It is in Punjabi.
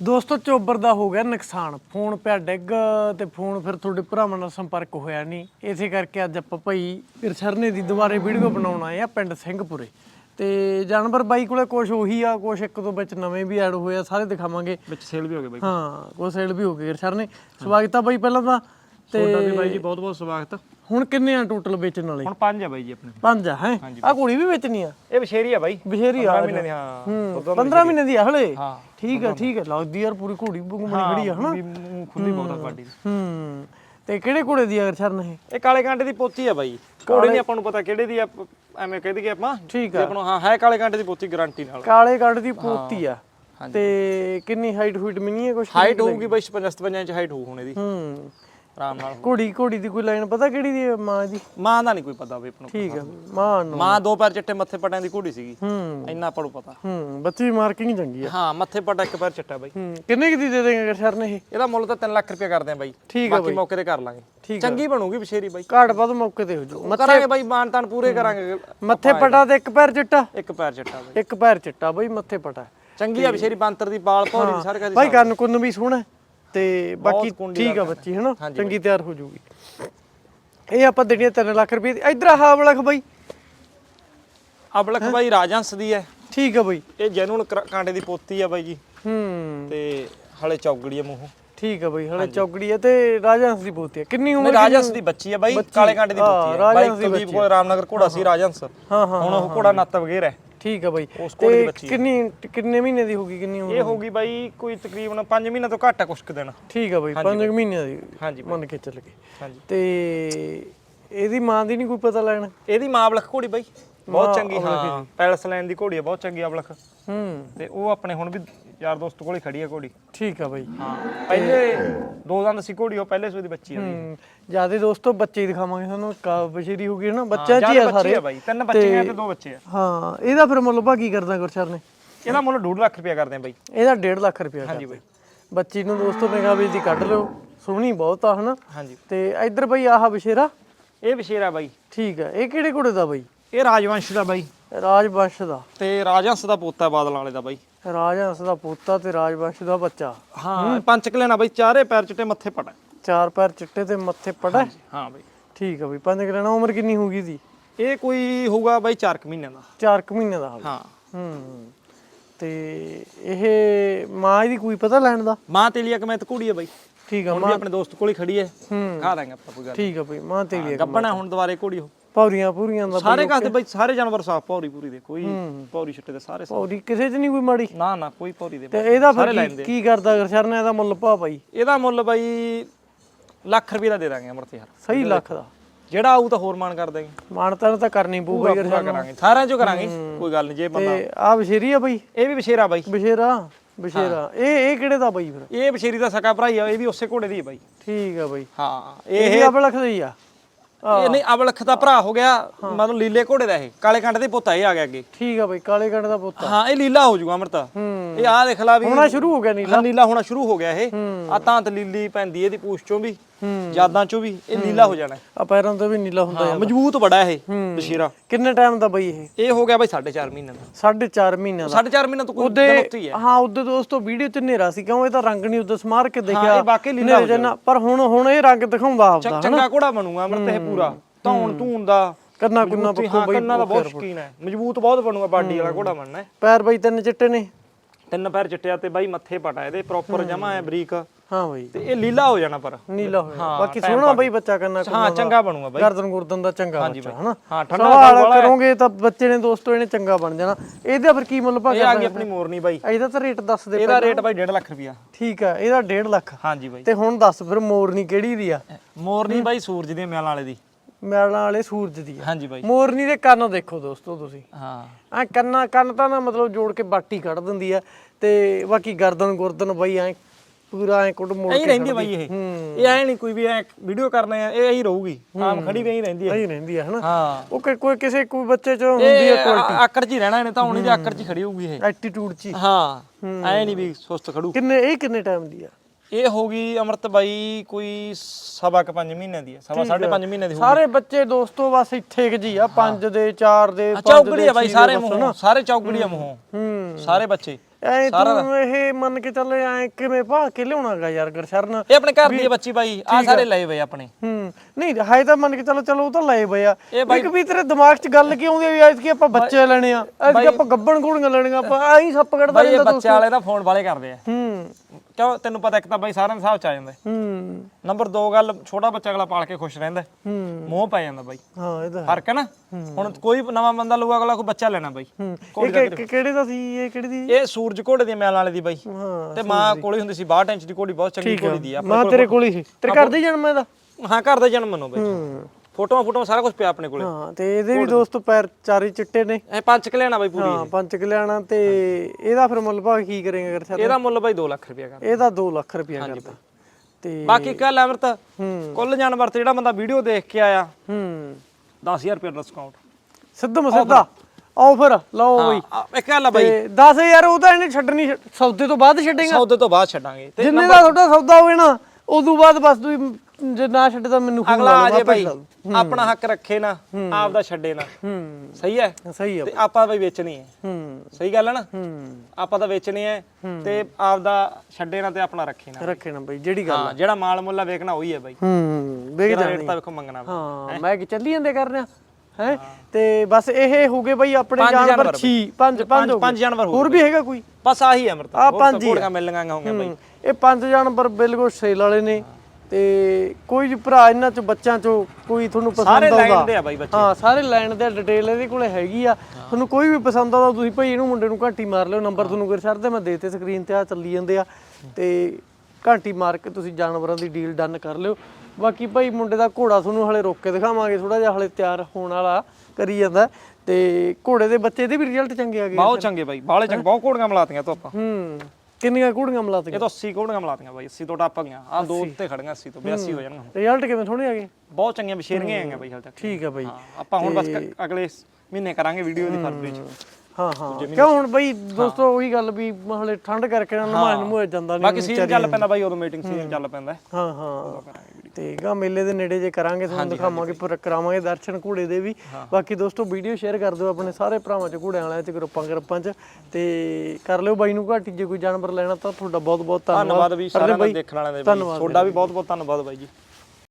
ਦੋਸਤੋ ਚੋਬਰ ਦਾ ਹੋ ਗਿਆ ਨੁਕਸਾਨ। ਫੋਨ ਪਿਆ ਡਿੱਗ ਤੇ ਫੋਨ ਫਿਰ ਤੁਹਾਡੇ ਭਰਾਵਾਂ ਨਾਲ ਸੰਪਰਕ ਹੋਇਆ ਨਹੀਂ। ਇਸੇ ਕਰਕੇ ਅੱਜ ਆਪਾਂ ਭਾਈ ਇਰਸ਼ਰਨੇ ਦੀ ਦੁਬਾਰੇ ਵੀਡੀਓ ਬਣਾਉਣ ਆ ਪਿੰਡ ਸਿੰਘਪੁਰੇ। ਤੇ ਜਾਨਵਰ ਬਾਈ ਕੋਲੇ ਕੁਝ ਉਹੀ ਆ ਕੁਝ ਇੱਕ ਦੋ ਵਿੱਚ ਨਵੇਂ ਵੀ ਐਡ ਹੋਏ ਆ ਸਾਰੇ ਦਿਖਾਵਾਂਗੇ। ਵਿੱਚ ਸੇਲ ਵੀ ਹੋ ਗਏ ਬਾਈ। ਹਾਂ ਕੁਝ ਸੇਲ ਵੀ ਹੋ ਗਏ ਇਰਸ਼ਰਨੇ ਸਵਾਗਤ ਆ ਬਾਈ ਪਹਿਲਾਂ ਤਾਂ। ਤੁਹਾਡਾ ਵੀ ਬਾਈ ਜੀ ਬਹੁਤ ਬਹੁਤ ਸਵਾਗਤ। ਹੁਣ ਕਿੰਨੇ ਆ ਟੋਟਲ ਵੇਚਣ ਵਾਲੇ? ਹੁਣ ਪੰਜ ਆ ਬਾਈ ਜੀ ਆਪਣੇ। ਪੰਜ ਆ ਹੈ? ਆ ਕੁੜੀ ਵੀ ਵੇਚਣੀ ਆ? ਇਹ ਬਸ਼ੇਰੀ ਆ ਬਾਈ। ਬਸ਼ੇਰੀ ਆ 15 ਮਹੀਨੇ ਦੀ ਹਾਂ। ਹੂੰ 15 ਮਹੀਨੇ ਦੀ ਆ ਹਲੇ? ਹਾਂ ਠੀਕ ਆ ਠੀਕ ਆ ਲੱਗਦੀ ਯਾਰ ਪੂਰੀ ਘੋੜੀ ਬੁਗਮਣੀ ਖੜੀ ਆ ਹਨਾ? ਖੁੱਲੀ ਬਹੁਤ ਆ ਪਾਡੀ ਹੂੰ ਤੇ ਕਿਹੜੇ ਘੋੜੇ ਦੀ ਅਗਰ ਛਰਨ ਇਹ? ਇਹ ਕਾਲੇ ਕਾਂਟੇ ਦੀ ਪੋਤੀ ਆ ਬਾਈ। ਕੋੜੇ ਨਹੀਂ ਆਪਾਂ ਨੂੰ ਪਤਾ ਕਿਹੜੇ ਦੀ ਆ ਐਵੇਂ ਕਹਿ ਦਈਏ ਆਪਾਂ। ਠੀਕ ਤੇ ਆਪਾਂ ਨੂੰ ਹਾਂ ਹੈ ਕਾਲੇ ਕਾਂਟੇ ਦੀ ਪੋਤੀ ਗਾਰੰਟੀ ਨਾਲ। ਕਾਲੇ ਕੱਢ ਦੀ ਪੋਤੀ ਆ। ਤੇ ਕਿੰਨੀ ਹਾਈਟ ਹੂਟ ਮਿਨੀ ਹੈ ਕੁਛ ਹਾਈਟ ਹੋਊਗੀ ਬਾਈ 55 ਇੰਚ ਹਾਈਟ ਹੋਊ ਹੁਣ ਇਹਦੀ ਹੂੰ। ਆਰਾਮ ਨਾਲ ਘੋੜੀ ਘੋੜੀ ਦੀ ਕੋਈ ਲਾਈਨ ਪਤਾ ਕਿਹੜੀ ਦੀ ਹੈ ਮਾਂ ਦੀ? ਮਾਂ ਦਾ ਨਹੀਂ ਕੋਈ ਪਤਾ ਬਈ ਆਪਾਂ ਨੂੰ ਠੀਕ ਆ ਮਾਂ ਨੂੰ। ਮਾਂ ਦੋ ਪੈਰ ਚਿੱਟੇ ਮੱਥੇ ਪਟਿਆਂ ਦੀ ਘੋੜੀ ਸੀਗੀ। ਹੂੰ। ਇੰਨਾ ਆਪਾਂ ਨੂੰ ਪਤਾ। ਹੂੰ ਬੱਚੀ ਮਾਰਕਿੰਗ ਚੰਗੀ ਆ। ਹਾਂ ਮੱਥੇ ਪਟਾ ਇੱਕ ਪੈਰ ਚਿੱਟਾ ਬਾਈ। ਹੂੰ ਕਿੰਨੇ ਕੁ ਦੀ ਦੇ ਦੇਂਗੇ ਅਗਰ ਛਰਨ ਇਹ? ਇਹਦਾ ਮੁੱਲ ਤਾਂ 3 ਲੱਖ ਰੁਪਏ ਕਰਦੇ ਆ ਬਾਈ। ਠੀਕ ਆ ਬਾਕੀ ਮੌਕੇ ਤੇ ਕਰ ਲਾਂਗੇ। ਚੰਗੀ ਬਣੂਗੀ ਬਸ਼ੇਰੀ ਬਾਈ। ਘਾਟ ਵੱਧ ਮੌਕੇ ਤੇ ਹੋ ਜਾਊ। ਕਰਾਂਗੇ ਬਾਈ ਮਾਨ ਤਾਨ ਪੂਰੇ ਕਰਾਂਗੇ। ਮੱਥੇ ਪਟਾ ਤੇ ਇੱਕ ਪੈਰ ਚਿੱਟਾ? ਇੱਕ ਪੈਰ ਚਿੱਟਾ ਬਾਈ। ਇੱਕ ਪੈਰ ਚਿੱਟਾ ਬਈ ਮੱਥੇ ਪਟਾ। ਚੰਗੀ ਆ ਬਸ਼ੇਰੀ ਬਾਂਤਰ ਦੀ ਬਾਲ ਭੌਰੀ ਦੀ ਸਾਰੇ ਕਾਦੀ ਭਾਈ ਕੰਨ ਕੁੰਨ ਵੀ ਸੋਹਣਾ ਹੈ। ਤੇ ਬਾਕੀ ਕੁੰਡੀ ਠੀਕ ਆ ਬੱਚੀ ਹਨਾ? ਚੰਗੀ ਤਿਆਰ ਹੋ ਜੂਗੀ। ਇਹ ਆਪਾਂ ਦੇਣੀ 3 ਲੱਖ ਰੁਪਏ ਦੀ। ਇਧਰ ਆਹ ਵਾਲਾ ਬਾਈ। ਅਬਲਖ ਬਾਈ ਰਾਜਹੰਸ ਦੀ ਹੈ ਠੀਕ ਆ ਬਾਈ। ਇਹ ਜੈਨੂਨ ਕਾਂਟੇ ਦੀ ਪੋਤੀ ਆ ਬਾਈ ਜੀ। ਹੂੰ। ਤੇ ਹਲੇ ਚੌਗੜੀ ਆ ਮੂੰਹੋਂ। ਠੀਕ ਆ ਬਾਈ ਹਲੇ ਚੌਕੜੀ ਹੈ ਤੇ ਰਾਜਹੰਸ ਦੀ ਪੋਤੀ ਹੈ ਕਿੰਨੀ ਉਮਰ ਰਾਜਹੰਸ ਦੀ ਬੱਚੀ ਆ ਬਾਈ ਕਾਲੇ ਕਾਂਟੇ ਦੀ ਪੋਤੀ ਆ। ਬਾਈ ਕੁਲਦੀਪ ਕੋਲ ਰਾਮਨਗਰ ਘੋੜਾ ਸੀ ਰਾਜਹੰਸ। ਹਾਂ ਹਾਂ ਹੁਣ ਉਹ ਘੋੜਾ ਨੱਤ ਵਗੈਰ ਹੈ। ਠੀਕ ਆ ਬਾਈ। ਉਸ ਦੀ ਬੱਚੀ ਹੈ। ਕਿੰਨੀ ਕਿੰਨੇ ਮਹੀਨੇ ਦੀ ਹੋਗੀ ਕਿੰਨੀ ਇਹ ਹੋਗੀ ਬਾਈ ਕੋਈ ਤਕਰੀਬਨ 5 ਮਹੀਨੇ ਤੋਂ ਘੱਟ ਆ ਕੁਛ ਕੁ ਦਿਨ। ਠੀਕ ਆ ਬਾਈ 5 ਮਹੀਨਿਆਂ ਦੀ ਹਾਂਜੀ ਮੰਨ ਕੇ ਚੱਲ ਗਏ। ਹਾਂਜੀ। ਤੇ ਇਹਦੀ ਮਾਂ ਦੀ ਨਹੀਂ ਕੋਈ ਪਤਾ ਲੈਣ? ਇਹਦੀ ਮਾਂ ਅਬਲਖ ਘੋੜੀ ਬਾਈ। ਬਹੁਤ ਚੰਗੀ ਹਾਂ ਪੈਲਸ ਲਾਈਨ ਦੀ ਘੋੜੀ ਆ ਬਹੁਤ ਚੰਗੀ ਅਬਲਖ ਹੂੰ। ਤੇ ਉਹ ਆਪਣੇ ਹੁਣ ਵੀ ਯਾਰ ਦੋਸਤ ਕੋਲ ਖੜੀ ਆ ਘੋੜੀ। ਠੀਕ ਆ ਬਾਈ। ਹਾਂ ਪਹਿਲੇ ਦੋ ਦੰਦ ਸੀ ਘੋੜੀ ਉਹ ਪਹਿਲੇ ਸੂਏ ਦੀ ਬੱਚੀ ਆ ਜਿਆਦੇ ਦੋਸਤੋ ਬੱਚੇ ਦਿਖਾਵਾਂਗੇ ਤੁਹਾਨੂੰ ਕਾ ਬਸ਼ੀਰੀ ਹੋ ਗਈ ਨਾ ਬੱਚਾ ਜੀ ਆ ਸਾਰੇ। ਆ ਬਾਈ ਤਿੰਨ ਬੱਚੇ ਆ ਤੇ ਦੋ ਬੱਚੇ ਆ। ਹਾਂ ਇਹਦਾ ਫਿਰ ਮੁੱਲ ਭਾ ਕੀ ਕਰਦਾ ਗੁਰਚਰ ਨੇ? ਇਹਦਾ ਮੁੱਲ 2.5 ਲੱਖ ਰੁਪਇਆ ਕਰਦੇ ਆ ਬਾਈ। ਇਹਦਾ 1.5 ਲੱਖ ਰੁਪਇਆ ਹਾਂਜੀ ਬਾਈ। ਬੱਚੀ ਨੂੰ ਦੋਸਤੋ ਨਿਗਾਹ ਵਿੱਚ ਦੀ ਕੱਢ ਲਿਓ ਸੋਹਣੀ ਬਹੁਤ ਆ ਹਨਾ। ਹਾਂਜੀ। ਤੇ ਇੱਧਰ ਬਈ ਆਹ ਬਸ਼ੇਰਾ ਇਹ ਵਿਸ਼ੇਰਾ ਬਾਈ। ਠੀਕ ਆ ਇਹ ਕਿਹੜੇ ਘੋੜੇ ਦਾ ਬਈ? ਇਹ ਰਾਜਵੰਸ਼ ਦਾ ਬਾਈ। ਰਾਜਵੰਸ਼ ਦਾ। ਤੇ ਰਾਜਹੰਸ ਦਾ ਪੋਤਾ ਬਾਦਲਾਂ ਵਾਲੇ ਦਾ ਬਾਈ। ਰਾਜਹੰਸ ਦਾ ਪੋਤਾ ਤੇ ਰਾਜਵੰਸ਼ ਦਾ ਬੱਚਾ। ਹਾਂ ਪੰਜ ਕਿਲੇ ਨਾ ਬਾਈ ਚਾਰੇ ਪੈਰ ਚਿੱਟੇ ਮੱਥੇ ਪਟਾ ਚਾਰ ਪੈਰ ਚਿੱਟੇ ਤੇ ਮੱਥੇ ਪੜਾ ਹਾਂ ਬਾਈ। ਠੀਕ ਆ ਬਈ ਪੰਜ ਕਿਲੋ ਉਮਰ ਕਿੰਨੀ ਹੋਊਗੀ ਦੀ ਇਹ ਕੋਈ ਹੋਊਗਾ ਬਾਈ 4 ਮਹੀਨਿਆਂ ਦਾ। 4 ਕੁ ਮਹੀਨੇ ਦਾ ਹਾਂ। ਹੂੰ ਤੇ ਇਹ ਮਾਂ ਇਹਦੀ ਕੋਈ ਪਤਾ ਲੈਣ ਦਾ? ਮਾਂ ਤੇਲੀਆ ਕਮੈਤ ਘੋੜੀ ਆ ਬਾਈ। ਠੀਕ ਆ ਵੀ ਆਪਣੇ ਦੋਸਤ ਕੋਲ ਹੀ ਖੜੀ ਹੈ ਹੂੰ। ਖਾ ਦਾਂਗੇ ਆਪਾਂ ਕੋਈ ਗੱਲ ਠੀਕ ਆ ਬਈ ਮਾਂ ਤੇ ਲਈ ਗੱਬਣਾ ਹੁਣ ਦੁਬਾਰੇ ਘੋੜੀ ਉਹ ਪੌਰੀਆਂ ਪੂਰੀਆਂ ਦਾ ਸਾਰੇ ਕਾਹਦੇ ਬਾਈ ਸਾਰੇ ਜਾਨਵਰ ਸਾਫ਼ ਪੌਰੀ ਪੂਰੀ ਦੇ ਕੋਈ ਪੌਰੀ ਛੱਟੇ ਦੇ ਸਾਰੇ ਸਾਫ਼। ਪੌਰੀ ਕਿਸੇ 'ਚ ਨਹੀਂ ਕੋਈ ਮਾੜੀ। ਨਾ ਨਾ ਕੋਈ ਪੌਰੀ ਦੇ ਤੇ ਇਹਦਾ ਸਾਰੇ ਫਿਰ ਕੀ- ਕੀ ਕਰਦਾ ਗਰਸ਼ਰਨ ਇਹਦਾ ਮੁੱਲ ਭਾ ਭਾਈ ਇਹਦਾ ਮੁੱਲ ਬਾਈ ਲੱਖ ਰੁਪਏ ਦਾ ਦੇ ਦਾਂਗੇ ਅਮਰਤ ਯਾਰ ਸਹੀ ਲੱਖ ਦਾ। ਜਿਹੜਾ ਆਊ ਤਾਂ ਹੋਰ ਮਾਨ ਕਰ ਦਾਂਗੇ। ਮਾਨਤਾ ਤਾਂ ਕਰਨੀ ਪਊ ਬਈ ਪੂਰਾ ਕਰਾਂਗੇ ਸਾਰਿਆਂ ਚੋਂ ਕਰਾਂਗੇ ਕੋਈ ਗੱਲ ਨਹੀਂ ਜੇ ਬੰਦਾ ਤੇ ਆ ਬਸ਼ੇਰੀ ਆ ਬਈ? ਇਹ ਵੀ ਬਸ਼ੇਰਾ ਬਾਈ। ਬਸ਼ੇਰਾ ਬਸ਼ੇਰਾ। ਇਹ ਇਹ ਕਿਹੜੇ ਦਾ ਬਈ ਫਿਰ? ਇਹ ਬਸ਼ੇਰੀ ਦਾ ਸਕਾ ਭਰਾਈ ਆ ਇਹ ਵੀ ਉਸੇ ਘੋੜੇ ਦੀ ਹੈ ਬਾਈ। ਠੀਕ ਆ ਬਈ। ਹਾਂ ਇਹ ਇਹ ਲੱਖ ਦਾ ਹੀ ਆ। ਇਹ ਨਹੀਂ ਅਬਲਖ ਦਾ ਭਰਾ ਹੋ ਗਿਆ ਮਤਲਬ ਲੀਲੇ ਘੋੜੇ ਦਾ ਇਹ ਕਾਲੇ ਕੰਡ ਦੇ ਪੁੱਤ ਆ ਇਹ ਆ ਗਿਆ ਅੱਗੇ। ਠੀਕ ਆ ਬਈ ਕਾਲੇ ਕੰਡ ਦਾ ਪੁੱਤ ਹਾਂ ਇਹ ਲੀਲਾ ਹੋ ਜਾਊਗਾ ਅਮਰਤਾ। ਹੂੰ। ਇਹ ਆ ਦੇਖ ਲਾ ਵੀ ਹੋਣਾ ਸ਼ੁਰੂ ਹੋ ਗਿਆ ਨੀਲਾ। ਹਾਂ ਲੀਲਾ ਹੋਣਾ ਸ਼ੁਰੂ ਹੋ ਗਿਆ ਇਹ। ਆ ਤਾਂ ਤੇ ਲੀਲੀ ਪੈਂਦੀ ਇਹਦੀ ਪੂਛ ਚੋਂ ਵੀ ਯਾਦਾਂ ਚੋਂ ਵੀ ਇਹ ਲੀਲਾ ਹੋ। ਜਾਣਾ। ਆ ਪੈਰਾਂ ਤੋਂ ਵੀ ਨੀਲਾ ਹੁੰਦਾ ਹਾਂ ਮਜ਼ਬੂਤ ਬੜਾ ਇਹ ਬਸ਼ੀਰਾ। ਕਿੰਨੇ ਟਾਈਮ ਦਾ ਬਈ ਇਹ? ਇਹ ਹੋ ਗਿਆ ਬਾਈ 4.5 ਮਹੀਨੇ ਦਾ। 4.5 ਮਹੀਨਿਆਂ ਦਾ। 4.5 ਮਹੀਨੇ ਤੋਂ ਕੋਈ ਦਿਨ ਉੱਤੇ ਹੀ ਹੈ। ਹਾਂ ਉਹਦੇ ਦੋਸਤੋ ਵੀਡੀਓ ਤੇ ਹਨੇਰਾ ਸੀ ਕਿਉਂ ਇਹਦਾ ਰੰਗ ਨਹੀਂ ਉਦੋਂ ਸਮਾਰ ਕੇ ਦੇਖਿਆ। ਇਹ ਵਾਕਈ ਲੀਲਾ ਹਨੇਰੇ ਜਿਹਾ ਪਰ ਹੁਣ ਹੁਣ ਇਹ ਰੰਗ ਦਿਖਾਉਂਦਾ ਆਪਦਾ ਚੰਗਾ ਘੋੜਾ ਬਣੂਗਾ ਅਮਰਤ ਇਹ ਪੂਰਾ ਧੌਣ ਧੂਣ ਦਾ। ਕੰਨਾ ਕੁੰਨਾ ਮਜ਼ਬੂਤੀ, ਹਾਂ ਕੰਨਾਂ ਦਾ ਬਹੁਤ ਸ਼ੌਕੀਨ ਹੈ। ਮਜ਼ਬੂਤ ਬਹੁਤ ਬਣੂਗਾ ਬਾਡੀ ਵਾਲਾ ਘੋੜਾ ਬਣਨਾ ਹੈ। ਪੈਰ ਬਈ ਤਿੰਨ ਚਿੱਟੇ ਨੇ। ਤਿੰਨ ਪੈਰ ਚਿੱਟਿਆ ਤੇ ਬਾਈ ਮੱਥੇ ਪਟਾ ਇਹਦੇ ਪ੍ਰੋਪਰ ਜਮਾ ਹੈ ਬਰੀਕ। ਹਾਂ ਬਈ। ਤੇ ਇਹ ਲੀਲਾ ਹੋ ਜਾਣਾ ਪਰ। ਨੀਲਾ ਹੋਇਆ ਬਾਕੀ ਸੋਹਣਾ ਬਈ ਬੱਚਾ ਕੰਨਾ ਹਾਂ ਚੰਗਾ ਬਣੂਗਾ ਬਾਈ। ਗਰਦਨ ਗੁਰਦਨ ਦਾ ਚੰਗਾ ਬੱਚਾ ਹਨਾ? ਹਾਂ ਠੰਡਾ ਸਵਾਲ ਕਰੋਗੇ ਤਾਂ ਬੱਚੇ ਨੇ ਦੋਸਤੋ ਇਹਨੇ ਚੰਗਾ ਬਣ ਜਾਣਾ। ਇਹਦਾ ਫਿਰ ਕੀ ਮੁੱਲ ਭਾ ਇਹ ਆ ਗਈ ਆਪਣੀ ਮੋਰਨੀ ਬਾਈ। ਇਹਦਾ ਤਾਂ ਰੇਟ ਦੱਸ ਦੇ ਇਹਦਾ ਰੇਟ ਬਾਈ 1.5 ਲੱਖ ਰੁਪਿਆ ਠੀਕ ਆ ਇਹਦਾ 1.5 ਲੱਖ। ਹਾਂਜੀ ਬਾਈ। ਤੇ ਹੁਣ ਦੱਸ ਫਿਰ ਮੋਰਨੀ ਕਿਹੜੀ ਦੀ ਆ? ਮੋਰਨੀ ਬਾਈ ਸੂਰਜ ਦੇ ਮਿਆਲਾਂ ਵਾਲੇ ਦੀ। ਮੈਲਾਂ ਵਾਲੇ ਸੂਰਜ ਦੀ ਆ। ਹਾਂਜੀ ਬਾਈ। ਮੋਰਨੀ ਦੇ ਕੰਨ ਦੇਖੋ ਦੋਸਤੋ ਤੁਸੀਂ। ਹਾਂ। ਆ ਕੰਨਾਂ ਕੰਨ ਤਾਂ ਨਾ ਮਤਲਬ ਜੋੜ ਕੇ ਬਾਟੀ ਕੱਢ ਦਿੰਦੀ ਆ। ਤੇ ਬਾਕੀ ਗਰਦਨ ਗੁਰਦਨ ਬਈ ਐ ਪੂਰਾ ਐ ਕੁੱਟ ਮੋੜ ਐਂ ਰਹਿੰਦੀ ਆ ਬਾਈ ਇਹ। ਇਹ ਐ ਨਹੀਂ ਕੋਈ ਵੀ ਐ ਵੀਡੀਓ ਕਰਨਾ ਹੈ ਇਹ ਐਂ ਰਹੂਗੀ। ਆਮ ਖੜੀ ਵੀ ਐਂ ਰਹਿੰਦੀ ਹੈ ਸਹੀ ਰਹਿੰਦੀ ਆ ਹਨਾ? ਹਾਂ। ਉਹ ਕੋਈ ਕਿਸੇ ਕੋਈ ਬੱਚੇ ਚ ਹੁੰਦੀ ਆ ਆ- ਆਕੜ 'ਚ ਹੀ ਰਹਿਣਾ ਇਹਨੇ ਤਾਂ ਹੁਣ ਇਹਦੇ ਆਕੜ 'ਚ ਹੀ ਖੜੀ ਹੋਊਗੀ ਇਹ। ਐਟੀਟਿਊਡ ਚ ਹੀ। ਹਾਂ। ਐ ਨਹੀਂ ਵੀ ਸੁਸਤ ਖੜੂ। ਕਿੰਨੇ ਇਹ ਕਿੰਨੇ ਟਾਈਮ ਦੀ ਆ? ਇਹ ਹੋਗੀ ਅਮਰਤ ਬਾਈ ਕੋਈ ਸਵਾ ਕ 5 ਮਹੀਨਿਆਂ ਦੀ ਹੈ ਸਵਾ ਸਾਢੇ 5 ਮਹੀਨਿਆਂ ਦੀ ਹੋਊਗੀ ਸਾਰੇ ਬੱਚੇ ਦੋਸਤੋ ਬਸ ਇੱਥੇ ਕੁ ਜੀ ਆ। 5 ਦੇ 4 ਦੇ 5 ਚੌਗੜੀ ਆ ਬਾਈ ਸਾਰੇ ਮੂੰਹੋਂ। ਸਾਰੇ ਚੌਗੜੀ ਆ ਮੂੰਹੋਂ। ਹੂੰ। ਸਾਰੇ ਬੱਚੇ। ਐ ਤੂੰ ਇਹ ਮੰਨ ਕੇ ਚੱਲ ਐ ਕਿਵੇਂ ਭਾ ਕੇ ਲਿਆਉਣਾਗਾ ਯਾਰ ਗਰਸ਼ਰਨ ਇਹ ਆਪਣੇ ਘਰ ਦੀ ਬੱਚੀ ਬਾਈ ਆ। ਸਾਰੇ ਲਏ ਹੋਏ ਆਪਣੇ। ਹੂੰ ਨਹੀਂ ਹਾਏ ਤਾਂ ਮੰਨ ਕੇ ਚੱਲੋ ਚਲੋ ਉਹ ਤਾਂ ਲਏ ਪਏ ਆ। ਇੱਕ ਵੀ ਤੇਰੇ ਦਿਮਾਗ 'ਚ ਗੱਲ ਕੀ ਆਉਂਦੀ ਆ ਵੀ ਐਤਕੀ ਆਪਾਂ ਬੱਚੇ ਲੈਣੇ ਆ? ਐਤਕੀ ਆਪਾਂ ਗੱਬਣ ਘੋੜੀਆਂ ਲੈਣੀਆਂ ਆਪਾਂ ਐਂ ਸੱਪ ਕੱਢਦਾ ਬਾਈ ਰਹਿੰਦਾ ਬੱਚੇ ਵਾਲੇ ਨਾ ਫੋਨ ਵਾਲੇ ਕਰਦੇ ਆ। ਹੂੰ ਕਿਉਂ? ਤੈਨੂੰ ਪਤਾ ਇੱਕ ਤਾਂ ਬਾਈ ਸਾਰਿਆਂ ਦੇ ਹਿਸਾਬ ਚ ਆ ਜਾਂਦਾ ਹੂੰ। ਨੰਬਰ 2 ਗੱਲ ਛੋਟਾ ਬੱਚਾ ਅਗਲਾ ਪਾਲ ਕੇ ਖੁਸ਼ ਰਹਿੰਦਾ ਹੂੰ। ਮੋਹ ਪੈ ਜਾਂਦਾ ਬਾਈ। ਹਾਂ ਇਹ ਤਾਂ। ਫ਼ਰਕ ਹੈ ਨਾ? ਹੁਣ ਕੋਈ ਨਵਾਂ ਬੰਦਾ ਲਊਗਾ ਅਗਲਾ ਕੋਈ ਬੱਚਾ ਲੈਣਾ ਬਾਈ। ਹੂੰ। ਇਹ ਕਿਹੜੇ ਦਾ ਸੀ ਇਹ? ਕਿਹੜੀ ਦੀ? ਇਹ ਸੂਰਜ ਘੋੜੇ ਦੀ ਮੈਲ ਵਾਲੇ ਦੀ ਬਾਈ। ਹਾਂ ਤੇ ਮਾਂ ਕੋਲੇ ਹੁੰਦੀ ਸੀ 62 ਇੰਚ ਦੀ ਘੋੜੀ ਬਹੁਤ ਚੰਗੀ ਘੋੜੀ ਦੀ ਆ। ਮਾਂ ਤੇਰੇ ਕੋਲ ਸੀ। ਤੇਰੇ ਘਰ ਦੇ ਜਨਮ ਇਹਦਾ? ਹਾਂ ਘਰ ਦਾ ਜਨਮ ਮਨੋ ਬਾਈ। ਹੂੰ। ਫੋਟੋਆਂ ਫੋਟੋਆਂ ਸਾਰਾ ਕੁਝ ਪਿਆ ਆਪਣੇ ਕੋਲੇ। ਹਾਂ ਤੇ ਇਹਦੇ ਵੀ ਦੋਸਤੋ ਪੈਰ ਚਾਰੇ ਚਿੱਟੇ ਨੇ। ਇਹ ਪੰਜ ਕਿ ਲੈਣਾ ਬਾਈ ਪੂਰੀ ਹਾਂ ਪੰਜ ਕਲਿਆਣਾ ਤੇ ਇਹਦਾ ਫਿਰ ਮੁੱਲ ਭਾਅ ਕੀ ਕਰੇਗਾ ਅਗਰ ਇਹਦਾ ਮੁੱਲ ਬਾਈ 2 ਲੱਖ ਰੁਪਇਆ ਕਰ ਇਹਦਾ 2 ਲੱਖ ਰੁਪਇਆ ਕਰਦਾ। ਤੇ ਬਾਕੀ ਇੱਕ ਗੱਲ ਅਮਰਤ ਹੂੰ। ਕੁੱਲ ਜਾਨਵਰ ਤੇ ਜਿਹੜਾ ਬੰਦਾ ਵੀਡੀਓ ਦੇਖ ਕੇ ਆਇਆ ਹੂੰ। 10000 ਰੁਪਏ ਡਿਸਕਾਊਂਟ ਸਿੱਧਾ ਮਸਿੱਧਾ ਆਫਰ ਲਓ ਬਈ। ਇੱਕ ਗੱਲ ਆ ਬਾਈ। ਤੇ 10000 ਉਹ ਤਾਂ ਇਹਨੇ ਛੱਡਣੀ ਛੱਡ- ਸੌਦੇ ਤੋਂ ਬਾਅਦ ਛੱਡੇਗਾ। ਸੌਦੇ ਤੋਂ ਬਾਅਦ ਛੱਡਾਂਗੇ। ਜਿੰਨੇ ਦਾ ਤੁਹਾਡਾ ਸੌਦਾ ਹੋਵੇ ਨਾ ਉਦੋਂ ਬਾਅਦ ਬਸ ਤੁਸੀਂ ਜੇ ਨਾ ਛੱਡੇ ਤਾਂ ਮੈਨੂੰ ਅਗਲਾ ਆ ਜੇ ਦਿਓ। ਆਪਣਾ ਹੱਕ ਰੱਖੇ ਨਾ ਆਪ ਦਾ ਛੱਡੇ ਨਾ। ਹੂੰ। ਸਹੀ ਹੈ? ਸਹੀ ਆ ਤੇ ਆਪਾਂ ਬਈ ਵੇਚਣੀ ਹੈ। ਹੂੰ। ਸਹੀ ਗੱਲ ਹੈ ਨਾ? ਹੂੰ। ਆਪਾਂ ਤਾਂ ਵੇਚਣੀ ਹੈ ਤੇ ਆਪ ਦਾ ਛੱਡੇ ਨਾ ਤੇ ਆਪਣਾ ਰੱਖੇ ਨਾ। ਰੱਖੇ ਨਾ ਬਈ ਜਿਹੜੀ ਗੱਲ ਹਾਂ ਜਿਹੜਾ ਮਾਲ ਮੁੱਲਾ ਵੇਖਣਾ ਉਹੀ ਹੈ ਬਾਈ ਹੂੰ ਵੇਖ ਜਾਣੀ। ਰੇਟ ਤਾਂ ਵੇਖੋ ਮੰਗਣਾ। ਹਾਂ ਮੈਂ ਕਿ ਚੱਲੀ ਜਾਂਦੇ ਕਰਨੇ ਆ ਹੈ। ਤੇ ਬਸ ਇਹ ਹੋ ਗਏ ਬਈ ਆਪਣੇ ਜਾਨਵਰ ਜਾਨਵਰ 6 ਪੰਜ ਪੰਜ ਹੋ ਪੰਜ। ਜਾਨਵਰ ਹੋ ਹੋਰ ਵੀ ਹੈਗਾ ਕੋਈ? ਬਸ ਆਹੀ ਹੈ ਅਮਰਤ। ਆਹ ਪੰਜ ਹੀ ਆ। ਮਿਲਣੀਆਂ ਹੋਣਗੀਆਂ ਬਾਈ ਹੂੰ, ਇਹ ਪੰਜ ਜਾਨਵਰ ਬਿਲਕੁਲ ਸੇਲ ਵਾਲੇ ਨੇ ਤੇ ਕੋਈ ਵੀ ਭਰਾ ਇਹਨਾਂ ਚ ਬੱਚਿਆਂ ਚੋਂ ਕੋਈ ਤੁਹਾਨੂੰ ਸਾਰੇ ਪਸੰਦ ਲਾਈਨ ਆਉਂਦਾ ਦੇ ਆ ਬਾਈ ਬੱਚੇ। ਹਾਂ ਸਾਰੇ ਲਾਈਨ ਦੇ ਡਿਟੇਲ ਇਹਦੇ ਕੋਲੇ ਹੈਗੀ ਆ। ਤੁਹਾਨੂੰ ਕੋਈ ਵੀ ਪਸੰਦ ਆਉਂਦਾ ਤੁਸੀਂ ਭਾਈ ਇਹਨੂੰ ਮੁੰਡੇ ਨੂੰ ਘੰਟੀ ਮਾਰ ਲਿਓ ਨੰਬਰ ਤੁਹਾਨੂੰ ਗੁਰ ਸਰ ਦੇ ਮੈਂ ਦੇਤੇ ਸਕਰੀਨ ਤੇ ਆ ਚੱਲੀ ਜਾਂਦੇ ਆ। ਤੇ ਘੰਟੀ ਮਾਰ ਕੇ ਤੁਸੀਂ ਜਾਨਵਰਾਂ ਦੀ ਡੀਲ ਡਨ ਕਰ ਲਿਓ। ਬਾਕੀ ਭਾਈ ਮੁੰਡੇ ਦਾ ਘੋੜਾ ਤੁਹਾਨੂੰ ਹਲੇ ਰੋਕ ਕੇ ਦਿਖਾਵਾਂਗੇ ਥੋੜਾ ਜਿਹਾ ਹਲੇ ਤਿਆਰ ਹੋਣ ਵਾਲਾ ਕਰੀ ਜਾਂਦਾ। ਤੇ ਘੋੜੇ ਦੇ ਬੱਚੇ ਦੇ ਵੀ ਰਿਜ਼ਲਟ ਚੰਗੇ ਆ ਗਏ। ਬਹੁਤ ਚੰਗੇ ਬਾਈ ਬਾਲੇ ਚੰਗੇ ਬਹੁਤ ਘੋੜੀਆਂ ਮਿਲਾਤੀਆਂ ਤੋਂ ਆਪਾਂ। ਹੂੰ। ਕਿੰਨੀਆਂ ਘੋੜੀਆਂ ਮਲਾਤੀਆਂ? ਇਹ ਤਾਂ 80 ਘੋੜੀਆਂ ਮਿਲਾਤੀਆਂ ਬਾਈ 80 ਤੋਂ ਟੱਪ ਗਈਆਂ। ਆ ਦੋ ਉੱਤੇ ਖੜੀਆਂ 80 ਤੋਂ 82 ਹੋ ਜਾਣਗੀਆਂ। ਰਿਜ਼ਲਟ ਕਿਵੇਂ? ਥੋੜੇ ਆ ਗਏ ਬਹੁਤ ਚੰਗੀਆਂ ਬਸ਼ੇਰੀਆਂ ਆਈਆਂ ਬਾਈ ਹਾਲ ਤੱਕ। ਠੀਕ ਆ ਬਾਈ। ਆਪਾਂ ਹੁਣ ਬਸ ਅਗਲੇ ਮਹੀਨੇ ਕਰਾਂਗੇ ਵੀਡੀਓ ਦੀ ਫਰਵਰੀ ਚ। ਹਾਂ ਹਾਂ। ਕਿਉਂ ਹੁਣ ਬਈ ਦੋਸਤੋ ਉਹੀ ਗੱਲ ਵੀ ਹਲੇ ਠੰਡ ਕਰਕੇ ਨਾ ਨਮਾਜ਼ ਨੂੰ ਜਾਂਦਾ ਨਹੀਂ ਬਾਕੀ ਸੀਜ਼ਨ ਚੱਲ ਪੈਂਦਾ ਬਾਈ ਉਦੋਂ ਮੀਟਿੰਗ ਸੀਜ਼ਨ ਚੱਲ ਪੈਂਦਾ। ਹੈ। ਹਾਂ। ਤੇ ਗਾ ਮੇਲੇ ਦੇ ਨੇੜੇ ਜੇ ਕਰਾਂਗੇ ਤੁਹਾਨੂੰ ਦਿਖਾਵਾਂਗੇ ਪੂਰਾ ਕਰਾਵਾਂਗੇ ਦਰਸ਼ਨ ਘੋੜੇ ਦੇ ਵੀ। ਬਾਕੀ ਦੋਸਤੋ ਵੀਡੀਓ ਸ਼ੇਅਰ ਕਰ ਦਿਓ ਆਪਣੇ ਸਾਰੇ ਭਰਾਵਾਂ ਚ ਘੋੜਿਆਂ ਵਾਲਿਆਂ ਚ ਗਰੁੱਪਾਂ ਗਰੁੱਪਾਂ ਚ। ਤੇ ਕਰ ਲਿਓ ਬਾਈ ਨੂੰ ਘਾਟੀ ਜੇ ਕੋਈ ਜਾਨਵਰ ਲੈਣਾ ਤਾਂ ਤੁਹਾਡਾ ਬਹੁਤ ਬਹੁਤ ਧੰਨਵਾਦ ਧੰਨਵਾਦ। ਵੀ ਸਾਰਿਆਂ ਦਾ। ਦੇਖਣ ਵਾਲਿਆਂ ਦੇ ਬਾਈ ਤੁਹਾਡਾ ਵੀ ਬਹੁਤ ਬਹੁਤ ਧੰਨਵਾਦ ਬਾਈ ਜੀ।